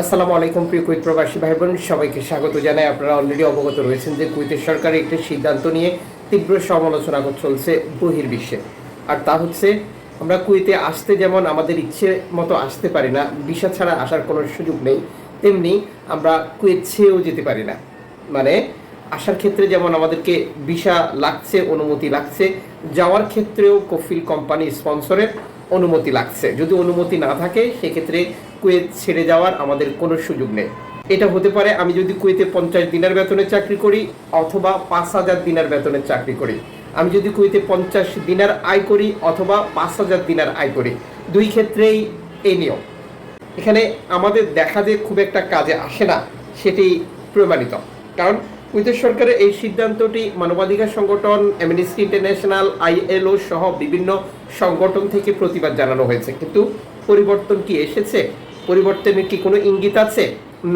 আসসালামু আলাইকুম, প্রিয় কুইত প্রবাসী ভাই বোন সবাইকে স্বাগত জানাই। আপনারা অলরেডি অবগত রয়েছেন যে কুইতের সরকার একটি সিদ্ধান্ত নিয়ে তীব্র সমালোচনা চলছে বহির্বিশ্বে। আর তা হচ্ছে, আমরা কুইতে আসতে যেমন আমাদের ইচ্ছে মতো আসতে পারি না, ভিসা ছাড়া আসার কোনো সুযোগ নেই, তেমনি আমরা কুয়েত ছেয়েও যেতে পারি না। মানে আসার ক্ষেত্রে যেমন আমাদেরকে ভিসা লাগছে, অনুমতি লাগছে, যাওয়ার ক্ষেত্রেও কফিল কোম্পানি স্পন্সরের অনুমতি লাগছে। যদি অনুমতি না থাকে, সেক্ষেত্রে কুয়েত ছেড়ে যাওয়ার আমাদের কোনো সুযোগ নেই। এটা হতে পারে আমি যদি কুয়েতে পঞ্চাশ দিনের বেতনে চাকরি করি অথবা পাঁচ হাজার দিনের বেতনে চাকরি করি। আমি যদি কুয়েতে পঞ্চাশ দিনার আয় করি অথবা পাঁচ হাজার দিনার আয় করি। দুই ক্ষেত্রেই এই নিয়ম। এখানে আমাদের দেখা যে খুব একটা কাজে আসে না, সেটি প্রমাণিত। কারণ কুয়েতের সরকারের এই সিদ্ধান্তটি মানবাধিকার সংগঠন অ্যামনিস্টি ইন্টারন্যাশনাল আইএলও সহ বিভিন্ন সংগঠন থেকে প্রতিবাদ জানানো হয়েছে। কিন্তু পরিবর্তন কি এসেছে? পরিবর্তনের কি কোনো ইঙ্গিত আছে?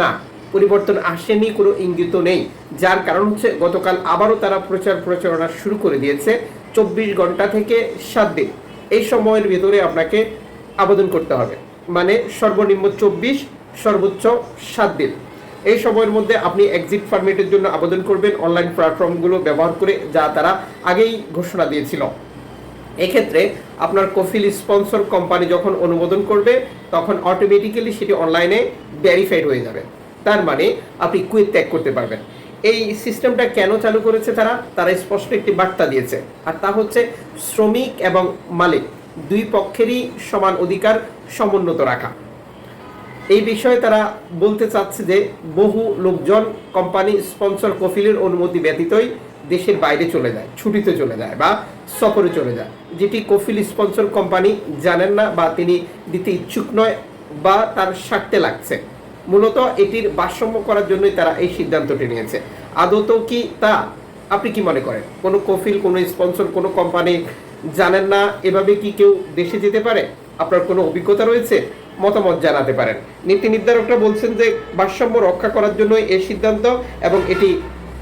না, পরিবর্তন আসেনি, কোনো ইঙ্গিত নেই। যার কারণ হচ্ছে গতকাল আবারও তারা প্রচার প্রচারণা শুরু করে দিয়েছে চব্বিশ ঘণ্টা থেকে সাত দিন। এই সময়ের ভেতরে আপনাকে আবেদন করতে হবে। মানে সর্বনিম্ন চব্বিশ, সর্বোচ্চ সাত দিন। এই সময়ের মধ্যে আপনি এক্সিট পারমিটের জন্য আবেদন করবেন অনলাইন প্ল্যাটফর্মগুলো ব্যবহার করে যা তারা আগেই ঘোষণা দিয়েছিল। এক্ষেত্রে আপনার কফিল স্পন্সর কোম্পানি যখন অনুমোদন করবে, তখন অটোমেটিক্যালি সেটি অনলাইনে ভেরিফাইড হয়ে যাবে। তার মানে আপনি কুইক ত্যাগ করতে পারবেন। এই সিস্টেমটা কেন চালু করেছে তারা? তারা স্পষ্ট একটি বার্তা দিয়েছে। আর তা হচ্ছে শ্রমিক এবং মালিক দুই পক্ষেরই সমান অধিকার সমুন্নত রাখা। এই বিষয়ে তারা বলতে চাচ্ছে যে বহু লোকজন কোম্পানি স্পন্সর কফিলের অনুমতি ব্যতীতই দেশের বাইরে চলে যায়, ছুটিতে চলে যায় বা সফরে চলে যায়। যেটি কফিল স্পন্সর কোম্পানি জানেন না বা তিনি দিতে ইচ্ছুক নয় বা তার স্বার্থে লাগছে। মূলত এটির ভারসাম্য করার জন্যই তারা এই সিদ্ধান্তটি নিয়েছে। আদত কি তা? আপনি কি মনে করেন? কোনো কফিল, কোনো স্পন্সর, কোনো কোম্পানি জানেন না? এভাবে কি কেউ দেশে যেতে পারে? আপনার কোনো অভিজ্ঞতা রয়েছে? মতামত জানাতে পারেন। নীতি নির্ধারকরা বলছেন যে ভারসাম্য রক্ষা করার জন্য এই সিদ্ধান্ত এবং এটি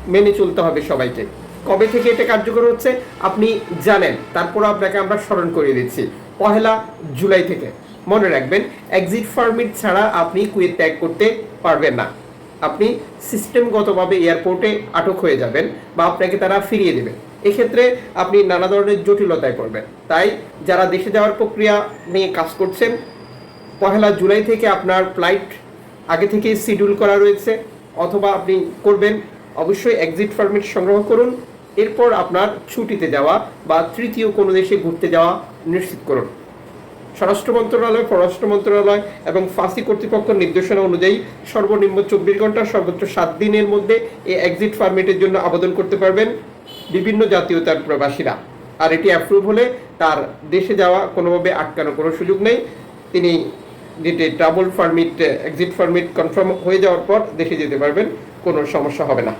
মেনে চলতে হবে সবাইকে। কবে থেকে এটা কার্যকর হচ্ছে আপনি জানেন। তারপর আপনাকে আমরা স্মরণ করিয়ে দিচ্ছি। পহেলা জুলাই থেকে। মনে রাখবেন এক্সিট পারমিট ছাড়া আপনি কুয়েত ত্যাগ করতে পারবেন না। আপনি সিস্টেমগতভাবে এয়ারপোর্টে আটক হয়ে যাবেন বা আপনাকে তারা ফিরিয়ে দেবে। এক্ষেত্রে আপনি নানা ধরনের জটিলতায় পড়বেন। তাই যারা দেশে যাওয়ার প্রক্রিয়া নিয়ে কাজ করছেন, পহেলা জুলাই থেকে আপনার ফ্লাইট আগে থেকে শিডিউল করা রয়েছে, অথবা আপনি করবেন অবশ্যই এক্সিট পারমিট সংগ্রহ করুন। এরপর আপনার ছুটিতে যাওয়া বা তৃতীয় কোনো দেশে ঘুরতে যাওয়া নিশ্চিত করুন। স্বরাষ্ট্র মন্ত্রণালয়, পররাষ্ট্র মন্ত্রণালয় এবং ফাঁসি কর্তৃপক্ষের নির্দেশনা অনুযায়ী সর্বনিম্ন চব্বিশ ঘণ্টা, সর্বোচ্চ সাত দিনের মধ্যে এই এক্সিট পারমিটের জন্য আবেদন করতে পারবেন বিভিন্ন জাতীয়তার প্রবাসীরা। আর এটি অ্যাপ্রুভ হলে তার দেশে যাওয়া কোনোভাবে আটকানোর কোনো সুযোগ নেই। তিনি যেটি travel permit exit permit confirm হয়ে যাওয়ার পর দেশে যেতে পারবেন। কোনো সমস্যা হবে না।